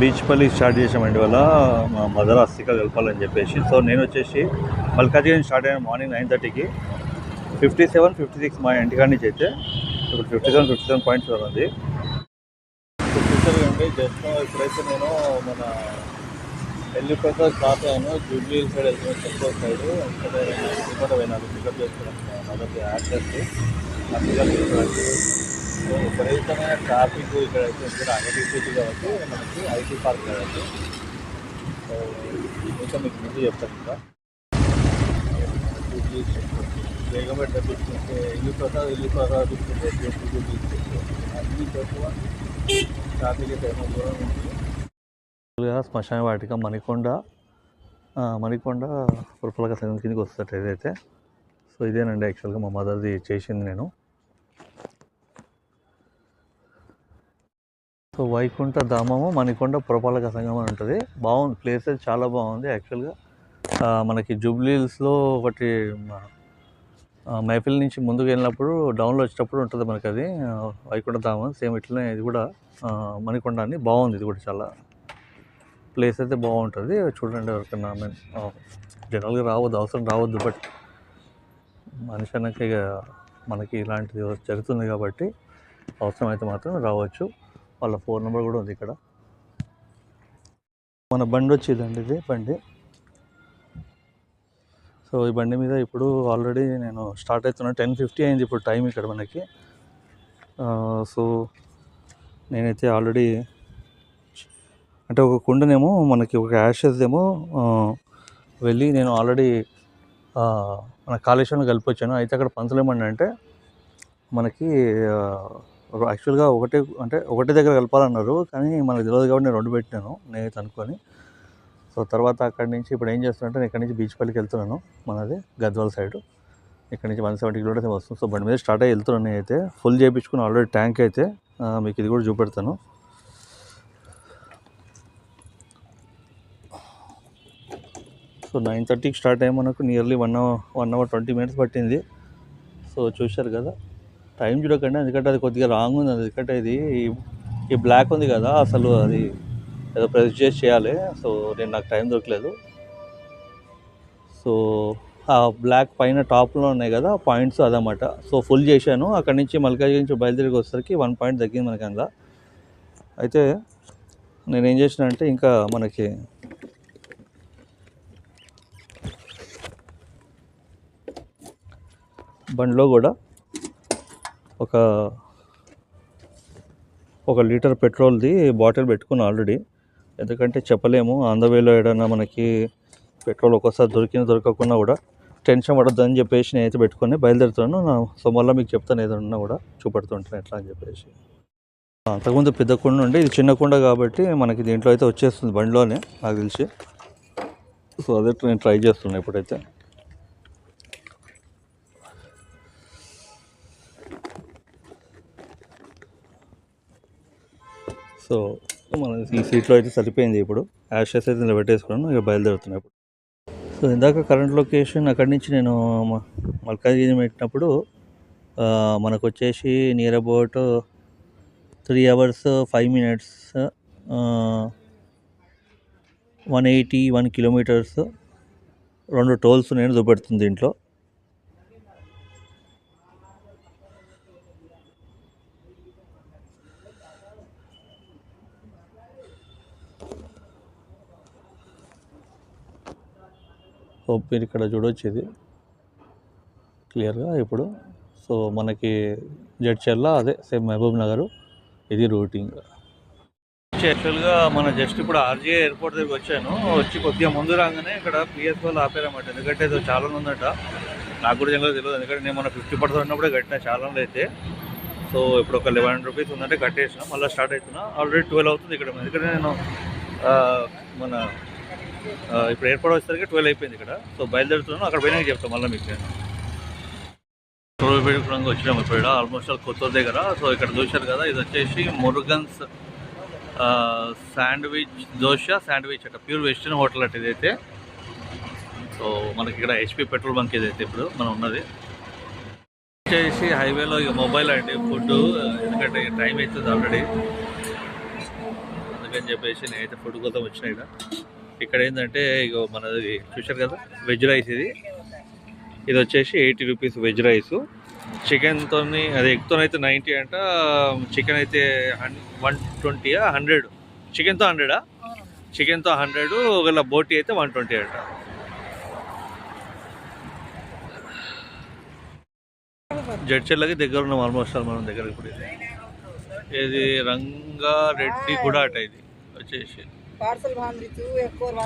Beach పల్లి start చేసామండి వల్ల మా మదర్ అస్థిక కలపాలని చెప్పేసి. సో నేను వచ్చేసి మల్కాజ్గిరి స్టార్ట్ అయిన మార్నింగ్ నైన్ థర్టీకి ఫిఫ్టీ సెవెన్ ఫిఫ్టీ సిక్స్ మా ఇంటికాడ నుంచి అయితే ఇప్పుడు fifty seven fifty seven points ఉంది. ఫిఫ్టీ సెవెన్ అండి జస్ట్ ఇప్పుడైతే నేను మన వెళ్ళిపోతే స్టార్ట్ అయ్యాను. జూబ్లీ హిల్ సైడ్ వెళ్తున్నాను సైడ్. ఇక్కడ ఇక్కడ పోయినాను పికప్ చేసుకున్నాను మదర్కి యాడ్ చేసి. పికప్ చేసుకోవడానికి విపరీతమైన ట్రాఫిక్ ఇక్కడ అయితే ఇక్కడ ఐటీ సిటీ కాబట్టి మనకి ఐటీ పార్క్ కాబట్టి సో ఇంకా మీకు ముందు చెప్తాను ఇంకా. జూబ్లీ బేగంపేట తప్పించుకుంటే ఇల్లు ప్రసాద్ ఇల్లు ప్రసాద్ తీసుకుంటే జూబ్లీ జూబ్లీ అన్ని తక్కువ ట్రాఫిక్ అయితే ఏమో దూరం ఉంటుంది శ్మశాన వాటిక మణికొండ మణికొండ పురపలక సంఘం కిందకి వస్తుంది ఏదైతే సో ఇదేనండి యాక్చువల్గా మా మదర్ది చేసింది నేను. సో వైకుంఠ ధామము మణికొండ పురపాలక సంఘం అని ఉంటుంది. బాగుంది. ప్లేస్ అయితే చాలా బాగుంది యాక్చువల్గా. మనకి జూబ్లీహిల్స్లో ఒకటి మైఫిల్ నుంచి ముందుకు వెళ్ళినప్పుడు డౌన్లో వచ్చేటప్పుడు ఉంటుంది మనకి అది వైకుంఠ ధామం సేమ్ ఇట్లనే ఇది కూడా మణికొండ అని బాగుంది ఇది కూడా చాలా. ప్లేస్ అయితే బాగుంటుంది. చూడండి ఎవరికైనా ఐ జనరల్గా రావద్దు అవసరం రావద్దు బట్ మనిషి అన్నాక ఇక మనకి ఇలాంటిది జరుగుతుంది కాబట్టి అవసరం అయితే మాత్రం రావచ్చు. వాళ్ళ ఫోన్ నెంబర్ కూడా ఉంది ఇక్కడ. మన బండి వచ్చేదండి ఇది బండి. సో ఈ బండి మీద ఇప్పుడు ఆల్రెడీ నేను స్టార్ట్ అవుతున్నా. టెన్ ఫిఫ్టీ అయింది ఇప్పుడు టైం ఇక్కడ మనకి. సో నేనైతే ఆల్రెడీ అంటే ఒక కుండనేమో మనకి ఒక యాషెస్ ఏమో వెళ్ళి నేను ఆల్రెడీ మన కాళేశ్వరం కలిపొచ్చాను అయితే అక్కడ పంచలేమండి అంటే మనకి యాక్చువల్గా ఒకటే అంటే ఒకటే దగ్గర కలపాలన్నారు కానీ మనకు తెలియదు కాబట్టి నేను రెండు పెట్టినాను నేనైతే అనుకొని సో తర్వాత అక్కడి నుంచి ఇప్పుడు ఏం చేస్తున్నానంటే నేను ఇక్కడి నుంచి బీచ్ పల్లికి వెళ్తున్నాను మనది గద్వాల సైడ్ ఇక్కడ నుంచి వన్ సెవెంటీ కిలోమీటర్స్ వస్తుంది. సో బండి మీద స్టార్ట్ అయ్యి వెళ్తున్నాను నేనైతే. ఫుల్ చేయించుకుని ఆల్రెడీ ట్యాంక్ అయితే మీకు ఇది కూడా చూపెడతాను. సో నైన్ థర్టీకి స్టార్ట్ అయ్యి మనకు nearly one hour one hour twenty minutes పట్టింది. సో చూశారు కదా. టైం చూడకండి ఎందుకంటే అది కొద్దిగా రాంగ్ ఉంది. ఎందుకంటే ఇది ఈ- బ్లాక్ ఉంది కదా అసలు అది ఏదో ప్రెస్ చేసి చేయాలి. సో నేను నాకు టైం దొరకలేదు. సో ఆ బ్లాక్ పైన టాప్లో ఉన్నాయి కదా పాయింట్స్ అదనమాట సో ఫుల్ చేశాను. అక్కడి నుంచి మల్కాజ్గిరి నుంచి బయలుదేరికి వచ్చేసరికి వన్ పాయింట్ తగ్గింది మనకి అందులో. అయితే నేను ఏం చేసిన అంటే ఇంకా మనకి బండిలో కూడా ఒక ఒక లీటర్ పెట్రోల్ది బాటిల్ పెట్టుకుని ఆల్రెడీ. ఎందుకంటే చెప్పలేము ఆన్ ద వేలో మనకి పెట్రోల్ ఒక్కోసారి దొరికిన దొరకకుండా కూడా టెన్షన్ పడద్దని చెప్పేసి చెప్పేసి నేనైతే పెట్టుకొని బయలుదేరుతున్నాను. నా సో మళ్ళీ మీకు చెప్తాను ఏదన్నా కూడా చూపెడుతుంటాను ఎట్లా అని చెప్పేసి. అంతకుముందు పెద్ద కుండ ఉండే ఇది చిన్న కుండ కాబట్టి మనకి దీంట్లో అయితే వచ్చేస్తుంది బండిలోనే నాకు తెలిసి. సో అదే నేను ట్రై చేస్తున్నాను ఇప్పుడైతే. సో మన ఈ సీట్లో అయితే సరిపోయింది ఇప్పుడు. యాషెస్ అయితే ఇలా పెట్టేసుకున్నాను ఇక బయలుదేరుతున్నాయి ఇప్పుడు. సో ఇందాక కరెంట్ లొకేషన్ అక్కడి నుంచి నేను మ- మల్కాజ్గిరి పెట్టినప్పుడు మనకు వచ్చేసి near about three hours five minutes one eighty one kilometres రెండు టోల్స్ నేను చూపెడుతుంది దీంట్లో సో మీరు ఇక్కడ చూడొచ్చు ఇది క్లియర్గా ఇప్పుడు. సో మనకి జడ్చర్ల అదే సేమ్ మహబూబ్ నగర్. ఇది రూటింగ్ యాక్చువల్గా మన జస్ట్ ఇప్పుడు ఆర్జీఐ ఎయిర్పోర్ట్ దగ్గరికి వచ్చాను. వచ్చి కొద్దిగా ముందు రాగానే ఇక్కడ పిఎస్ వాళ్ళు ఆపారన్నమాట. ఎందుకంటే ఇది చాలా ఉందట నాకు కూడా జనరల్ తెలియదు. ఎందుకంటే నేను మన ఫిఫ్టీ పర్సెంట్ ఉన్నప్పుడే కట్టిన చాలా అయితే. సో ఇప్పుడు ఒక లెవెన్ రూపీస్ ఉందంటే కట్టేసిన. మళ్ళీ స్టార్ట్ అవుతున్నా. ఆల్రెడీ ట్వెల్వ్ అవుతుంది ఇక్కడ. ఎందుకంటే నేను మన ఇప్పుడు ఎయిర్పోర్ట్ వచ్చేసరికి ట్వెల్వ్ అయిపోయింది ఇక్కడ. సో బయలుదేరుతున్నాను. అక్కడ పోయినాక చెప్తాను మళ్ళీ మీకు. నేను సూర్యపేటపురంగా వచ్చినాము ఇప్పుడు ఈడ, ఆల్మోస్ట్ ఆల్ కొత్త దగ్గర. సో ఇక్కడ చూశారు కదా ఇది వచ్చేసి మురుగన్స్ శాండ్విచ్ దోశ శాండ్విచ్ అట. ప్యూర్ వెస్టర్న్ హోటల్ అట ఇదైతే. సో మనకి ఇక్కడ హెచ్పి పెట్రోల్ బంక్ ఇదైతే ఇప్పుడు మనం ఉన్నది. వచ్చేసి హైవేలో ఇక మొబైల్ అండి ఫుడ్ ఎందుకంటే టైం అవుతుంది ఆల్రెడీ. అందుకని చెప్పేసి నేనైతే ఫుడ్ కోసం వచ్చిన ఇక్కడ ఏంటంటే ఇక మనది చూశారు కదా వెజ్ రైస్ ఇది. ఇది వచ్చేసి ఎయిటీ రూపీస్ వెజ్ రైస్ చికెన్తో అది ఎగ్తో అయితే నైంటీ అంట చికెన్ అయితే హన్ వన్ ట్వంటీయా హండ్రెడ్. చికెన్తో హండ్రెడా చికెన్తో హండ్రెడ్ ఒకవేళ బోటీ అయితే వన్ ట్వంటీ అంట. జడ్చెల్లకి దగ్గర ఉన్నాం ఆల్మోస్ట్ మనం దగ్గర ఇప్పుడు. ఇది. ఇది రంగారెడ్డి కూడా అట ఇది. వచ్చేసి. పార్సల్ బాగుంది ಎಕ್ಕೋರ್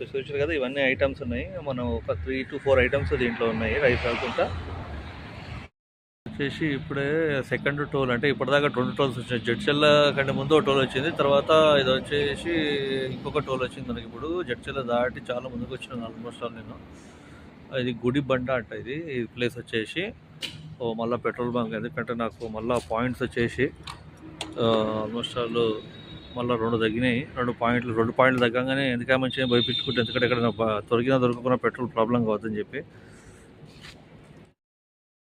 చూసారు కదా ఇవన్నీ ఐటమ్స్ ఉన్నాయి. మనం ఒక త్రీ టు ఫోర్ ఐటమ్స్ దీంట్లో ఉన్నాయి రైస్ కాకుండా. వచ్చేసి ఇప్పుడే సెకండ్ టోల్ అంటే ఇప్పటిదాకా ట్వంటీ టోల్స్ వచ్చినాయి. జడ్చెల్ల కంటే ముందు టోల్ వచ్చింది తర్వాత ఇది వచ్చేసి ఇంకొక టోల్ వచ్చింది మనకి ఇప్పుడు. జడ్చెల్ల దాటి చాలా ముందుకు వచ్చినాను ఆల్మోస్ట్ ఆల్ నేను. ఇది గుడి బండ అంట ఇది ఈ ప్లేస్ వచ్చేసి. సో మళ్ళీ పెట్రోల్ బంక్ ఎందుకంటే నాకు మళ్ళీ పాయింట్స్ వచ్చేసి ఆల్మోస్ట్ ఆల్ మళ్ళీ రెండు తగ్గినాయి. రెండు పాయింట్లు రెండు పాయింట్లు తగ్గగానే ఎందుకంటే మంచిగా భయపించుకుంటే ఎందుకంటే ఇక్కడ దొరికినా దొరకకుండా పెట్రోల్ ప్రాబ్లం కావద్దని చెప్పి.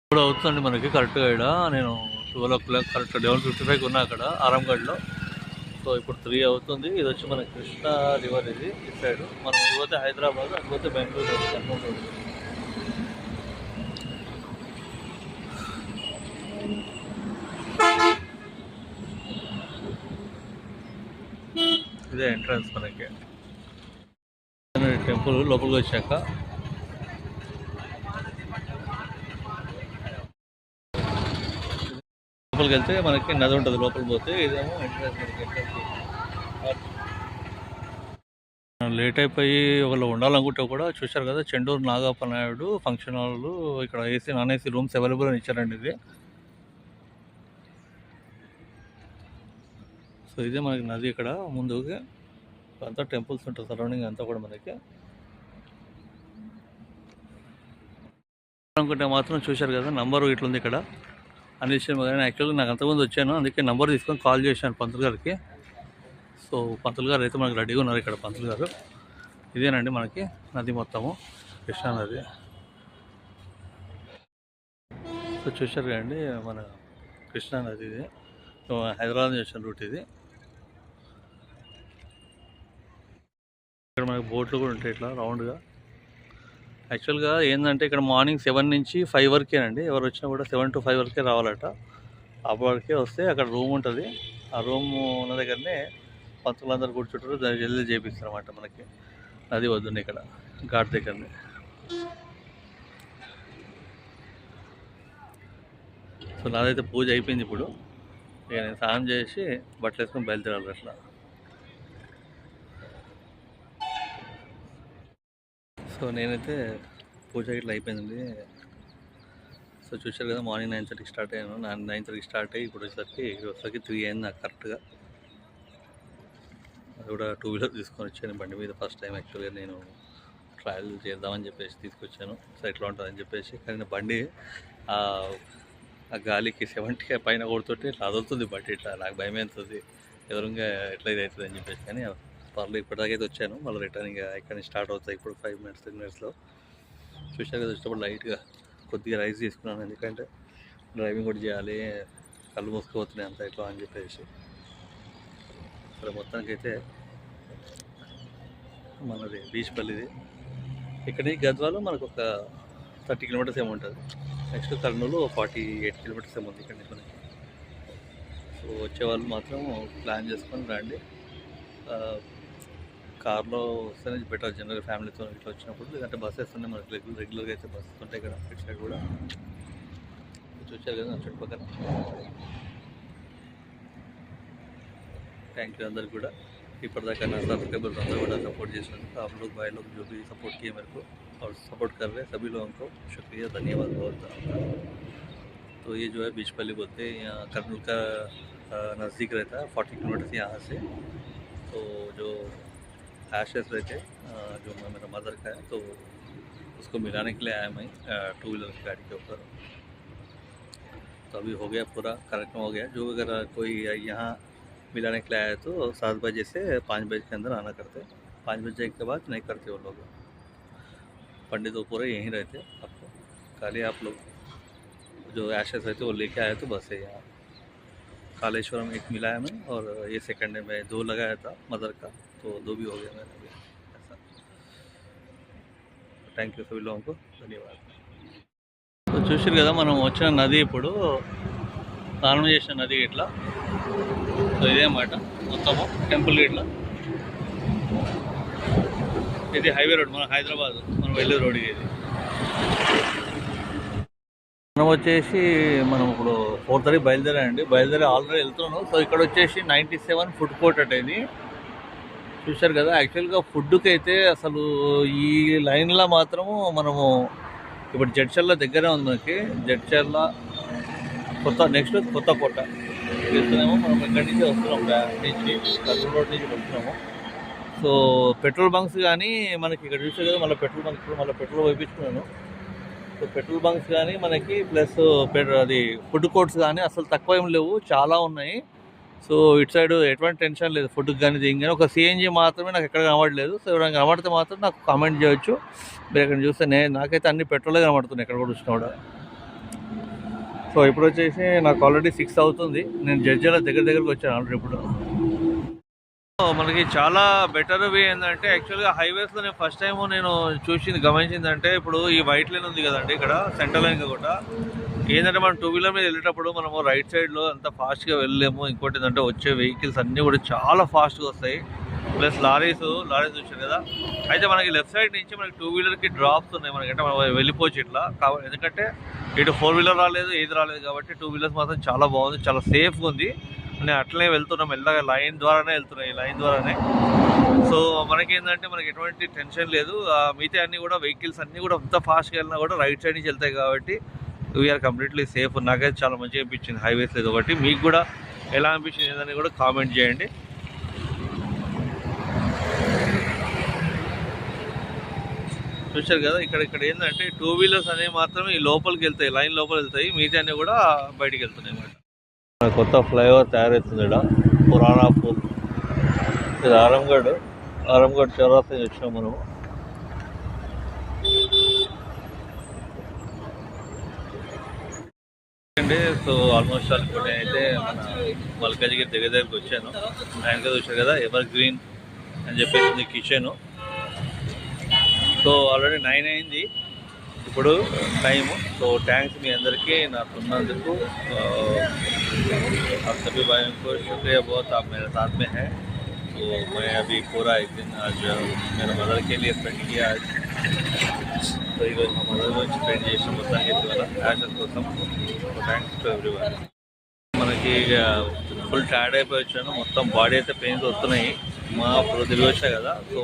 ఇప్పుడు అవుతుంది మనకి కరెక్ట్గా ఇక్కడ. నేను twelve o'clock correct eleven fifty ఫైవ్కి ఉన్నా అక్కడ ఆరంగఢ్లో. సో ఇప్పుడు త్రీ అవుతుంది. ఇది వచ్చి మన కృష్ణా రివర్ ఇది ఇటు సైడ్. మనం ఇవ్వతే హైదరాబాద్ అది పోతే బెంగళూరు కన్ఫర్మ్ రోడ్. ఇదే ఎంట్రన్స్ మనకి. టెంపుల్ లోపలికి వచ్చాక లోపలికి వెళ్తే మనకి నది ఉంటుంది లోపలికి పోతే ఇదేమో ఎంట్రన్స్ మనకి ఎంట్రన్స్ లేట్ అయిపోయి ఒకళ్ళు ఉండాలనుకుంటే కూడా చూశారు కదా చెండూరు నాగప్ప నాయుడు ఫంక్షన్ హాల్ ఇక్కడ AC non AC rooms available అని ఇచ్చారండి ఇది. సో ఇదే మనకి నది ఇక్కడ. ముందుగా అంతా టెంపుల్స్ ఉంటాయి సరౌండింగ్ అంతా కూడా మనకి. అనుకుంటే మాత్రం చూశారు కదా నంబర్ ఇట్లా ఉంది ఇక్కడ. అని విషయం కానీ యాక్చువల్గా నాకు అంతకుముందు వచ్చాను అందుకే నంబర్ తీసుకొని కాల్ చేశాను పంతులు గారికి. సో పంతులు గారు అయితే మనకి రెడీగా ఉన్నారు ఇక్కడ పంతులు గారు. ఇదేనండి మనకి నది మొత్తము కృష్ణా నది. సో చూశారు కదండి మన కృష్ణా నది ఇది. హైదరాబాద్ నుంచి వచ్చిన రూట్ ఇది. ఇక్కడ మనకి బోట్లు కూడా ఉంటాయి ఇట్లా రౌండ్గా. యాక్చువల్గా ఏంటంటే ఇక్కడ మార్నింగ్ సెవెన్ నుంచి ఫైవ్ వరకేనండి ఎవరు వచ్చినా కూడా సెవెన్ టు ఫైవ్ వరకే రావాలట. అప్పటికే వస్తే అక్కడ రూమ్ ఉంటుంది. ఆ రూమ్ ఉన్న దగ్గరనే పంతులందరూ కూర్చుంటారు. దాన్ని జల్దీ చేపిస్తారు అన్నమాట మనకి. నది వద్దుండి ఇక్కడ. ఘాట్ దగ్గరనే. సో నాదైతే పూజ అయిపోయింది ఇప్పుడు. ఇక నేను స్నానం చేసి బట్టలు వేసుకొని బయలుదేరాలి అట్లా. సో నేనైతే పూజ ఇట్లా అయిపోయింది సో చూశారు కదా మార్నింగ్ నైన్ థర్టీకి స్టార్ట్ అయ్యాను. నైన్ నైన్ థర్టీకి స్టార్ట్ అయ్యి ఇప్పుడు వచ్చేసరికి వచ్చేసరికి త్రీ అయింది నాకు కరెక్ట్గా అది కూడా టూ వీలర్ తీసుకొని వచ్చాను. బండి మీద ఫస్ట్ టైం యాక్చువల్గా నేను ట్రయల్ చేద్దామని చెప్పేసి తీసుకొచ్చాను. సో ఎట్లా ఉంటుందని చెప్పేసి కానీ బండి ఆ గాలికి సెవెంటీ పైన కొడుతుంటే ఇట్లా అదులుతుంది బండి ఇట్లా. నాకు భయం అవుతుంది ఎదురుగా ఎట్లా ఇది అవుతుంది అని చెప్పేసి కానీ పర్లేదు ఇప్పటిదాకైతే వచ్చాను. మళ్ళీ రిటర్న్ ఇంకా ఇక్కడ స్టార్ట్ అవుతాయి ఇప్పుడు ఫైవ్ మినిట్స్ టెన్ మినిట్స్లో చూసాక కదా లైట్గా కొద్దిగా రైస్ తీసుకున్నాను ఎందుకంటే డ్రైవింగ్ కూడా చేయాలి కళ్ళు మూసుకుపోతున్నాయి అంత ఇట్లా అని చెప్పేసి. ఇక్కడ మొత్తానికైతే మనది బీచ్ పల్లిది ఇక్కడ నుంచి గద్వాలో మనకు ఒక థర్టీ కిలోమీటర్స్ ఏమో ఉంటుంది. Next Kurnool forty eight kilometres ఏమో ఉంది ఇక్కడ నుంచి మనకి. సో వచ్చే వాళ్ళు మాత్రం ప్లాన్ చేసుకొని రండి. కార్లో వస్తేనే బెటర్ జనరల్ ఫ్యామిలీతో ఇట్లా వచ్చినప్పుడు లేదంటే బస్సెస్ ఉన్నాయి మనకి రెగ్యులర్ రెగ్యులర్గా అయితే బస్సెస్ ఉంటాయి ఇక్కడ ఇటు సైడ్ కూడా చూసారు కదా నా చుట్టుపక్కల థ్యాంక్ యూ అందరికి కూడా ఇప్పటిదాకా నా सब्सक्राइबर्स अंदर बड़ा सपोर्ट చేసినందుకు आप लोग भाई लोग जो भी सपोर्ट किए मेरे को और सपोर्ट कर रहे हैं सभी लोगों को शुक्रिया धन्यवाद बहुत आपका तो ये जो है बीचपल्ली बोलते हैं यहाँ कर्नूल का अ, नज़दीक रहता है फोर्टी किलोमीटर यहाँ से तो जो एशेस रहते अ, जो मैं मेरा मदर का है तो उसको मिलाने के लिए आया मैं टू व्हीलर की गाड़ी के ऊपर। तो अभी हो गया पूरा कार्यक्रम हो गया। जो अगर कोई यहाँ मिलाने के लिए आया तो सात बजे से पाँच बजे के अंदर आना करते पाँच बजे के बाद नहीं करते वो लोग। पंडित वो पूरे यहीं रहते आपको। खाली आप लोग जो एशेस रहते वो लेके आए तो बस है यहाँ। कालेश्वरम एक मिला है मैं और ये सेकंड में दो लगाया था मदर का। तो दो भी हो गया मेरा अभी ऐसा థ్యాంక్ యూ సభీ లోగోं को ధన్యవాదాలు సో చూసారు కదా మనం వచ్చిన నది ఇప్పుడు స్నానం చేసిన నది ఇట్లా సో ఇదే మాట మొత్తము టెంపుల్ ఇట్లా ఇది హైవే రోడ్ మన హైదరాబాద్ మనం వెళ్ళే రోడ్ ఇది మనం వచ్చేసి మనం ఇప్పుడు ఫోర్ థర్టీ బయలుదేరాయండి బయలుదేరి ఆల్రెడీ వెళ్తున్నాను సో ఇక్కడ వచ్చేసి నైంటీ సెవెన్ ఫుడ్ కోర్ట్ అంటే ఇది చూశారు కదా యాక్చువల్గా ఫుడ్కి అయితే అసలు ఈ లైన్లో మాత్రము మనము ఇప్పుడు జడ్చర్ల దగ్గరే ఉంది మనకి. జడ్చర్ల కొత్త నెక్స్ట్ కొత్త కోట. వెళ్తున్నాము మనం ఇక్కడి నుంచి వస్తున్నాం నుంచి కర్నూలు రోడ్ నుంచి వస్తున్నాము. సో పెట్రోల్ బంక్స్ కానీ మనకి ఇక్కడ చూసారు కదా మళ్ళీ పెట్రోల్ బంక్ మళ్ళీ పెట్రోల్ వేయించుకున్నాను. సో పెట్రోల్ బంక్స్ కానీ మనకి ప్లస్ అది ఫుడ్ కోర్ట్స్ కానీ అసలు తక్కువ ఏం లేవు చాలా ఉన్నాయి. సో ఇటు సైడ్ ఎటువంటి టెన్షన్ లేదు ఫుడ్కి కానీ దీనికి కానీ. ఒక సిఎన్జి మాత్రమే నాకు ఎక్కడ కనబడలేదు. సో ఎవరైనా కనబడితే మాత్రం నాకు కామెంట్ చేయొచ్చు. మీరు ఇక్కడ చూస్తే నేను నాకైతే అన్ని పెట్రోలే కనబడుతున్నాయి ఎక్కడ కూడా చూసినా కూడా. సో ఇప్పుడు వచ్చేసి నాకు ఆల్రెడీ సిక్స్ అవుతుంది. నేను జడ్జిల దగ్గర దగ్గరకు వచ్చాను ఆల్రెడీ ఇప్పుడు. సో మనకి చాలా బెటర్ వే ఏంటంటే యాక్చువల్గా హైవేస్లో నేను ఫస్ట్ టైం నేను చూసింది గమనించిందంటే ఇప్పుడు ఈ వైట్ లైన్ ఉంది కదండి ఇక్కడ సెంటర్ లైన్ కూడా. ఏంటంటే మనం టూ వీలర్ మీద వెళ్ళేటప్పుడు మనము రైట్ సైడ్లో అంత ఫాస్ట్గా వెళ్ళలేము. ఇంకోటి ఏంటంటే వచ్చే వెహికల్స్ అన్నీ కూడా చాలా ఫాస్ట్గా వస్తాయి. ప్లస్ లారీస్ లారీస్ వచ్చాయి కదా. అయితే మనకి లెఫ్ట్ సైడ్ నుంచి మనకి టూ వీలర్కి డ్రాప్స్ ఉన్నాయి మనకి. అంటే మనం వెళ్ళిపోవచ్చు ఇట్లా. కాబట్టి ఎందుకంటే ఇటు ఫోర్ వీలర్ రాలేదు ఏది రాలేదు కాబట్టి టూ వీలర్స్ మాత్రం చాలా బాగుంది చాలా సేఫ్గా ఉంది. నేను అట్లనే వెళ్తున్నాం మెల్లగా లైన్ ద్వారానే వెళ్తున్నాయి ఈ లైన్ ద్వారానే. సో మనకేంటంటే మనకి ఎటువంటి టెన్షన్ లేదు. మిగతా అన్ని కూడా వెహికల్స్ అన్నీ కూడా అంత ఫాస్ట్గా వెళ్ళినా కూడా రైట్ సైడ్ నుంచి వెళ్తాయి కాబట్టి వీఆర్ కంప్లీట్లీ సేఫ్ నాకైతే చాలా మంచిగా అనిపించింది. హైవేస్ లేదు ఒకటి మీకు కూడా ఎలా అనిపించింది ఏదని కూడా కామెంట్ చేయండి. చూశారు కదా ఇక్కడ ఇక్కడ ఏంటంటే టూ వీలర్స్ అనేవి మాత్రమే ఈ లోపలికి వెళ్తాయి లైన్ లోపలికి వెళ్తాయి. మిగతా అన్నీ కూడా బయటికి వెళ్తున్నాయి అనమాట కొత్త ఫ్లైఓవర్ తయారవుతుంది ఇక్కడ. పురాణాపూర్. ఇది ఆరంగఢ్ ఆరంగఢ్ చౌరాస్తా వచ్చినాం మనము. అండి సో ఆల్మోస్ట్ ఆల్ ఇప్పుడు నేనైతే మన మల్కాజ్గిరి దగ్గర దగ్గరికి వచ్చాను ఆయన చూసారు కదా ఎవర్ గ్రీన్ అని చెప్పేసి కిచెన్ సో ఆల్రెడీ నైన్ అయింది ఇప్పుడు టైము సో థ్యాంక్స్ మీ అందరికీ నాకు ఉన్నందుకు आप सभी भाइयों को शुक्रिया बहुत आप मेरे साथ में हैं तो मैं अभी पूरा एक दिन आज मेरे मदर के लिए स्पेंड किया आज సో ఈరోజు మా మదర్ గురించి స్పెండ్ చేసిన మొత్తానికి ఇవాళ యాక్షన్ కోసం థ్యాంక్స్ టు ఎవ్రీవన్ మనకి ఫుల్ టైర్డ్ అయిపోయి వచ్చాను. మొత్తం బాడీ అయితే పెయిన్స్ వస్తున్నాయి. మా ఇప్పుడు తిరిగి వచ్చా కదా? సో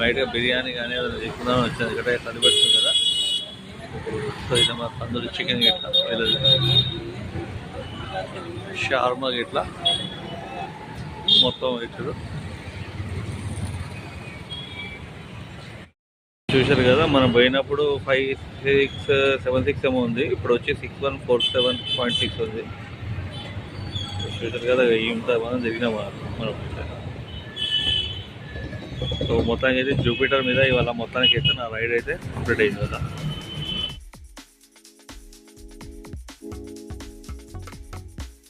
లైట్గా బిర్యానీ కానీ ఏదైనా తీసుకుందామని వచ్చాను. ఇక్కడ సరిపెడుతుంది కదా? సో ఇది మా తందూరి చికెన్ గిట్లా షార్మా గిట్లా మొత్తం ఇచ్చారు. చూశారు కదా మనం పోయినప్పుడు ఫైవ్ సిక్స్ సెవెన్ సిక్స్ ఏమో ఉంది. ఇప్పుడు వచ్చి six one four seven point six ఉంది. చూశారు కదా ఇంత మనం. తిరిగినాం మనం సో మొత్తానికి అయితే జూపిటర్ మీద ఇవాళ మొత్తానికి అయితే నా రైడ్ అయితే కంప్లీట్ అయింది కదా.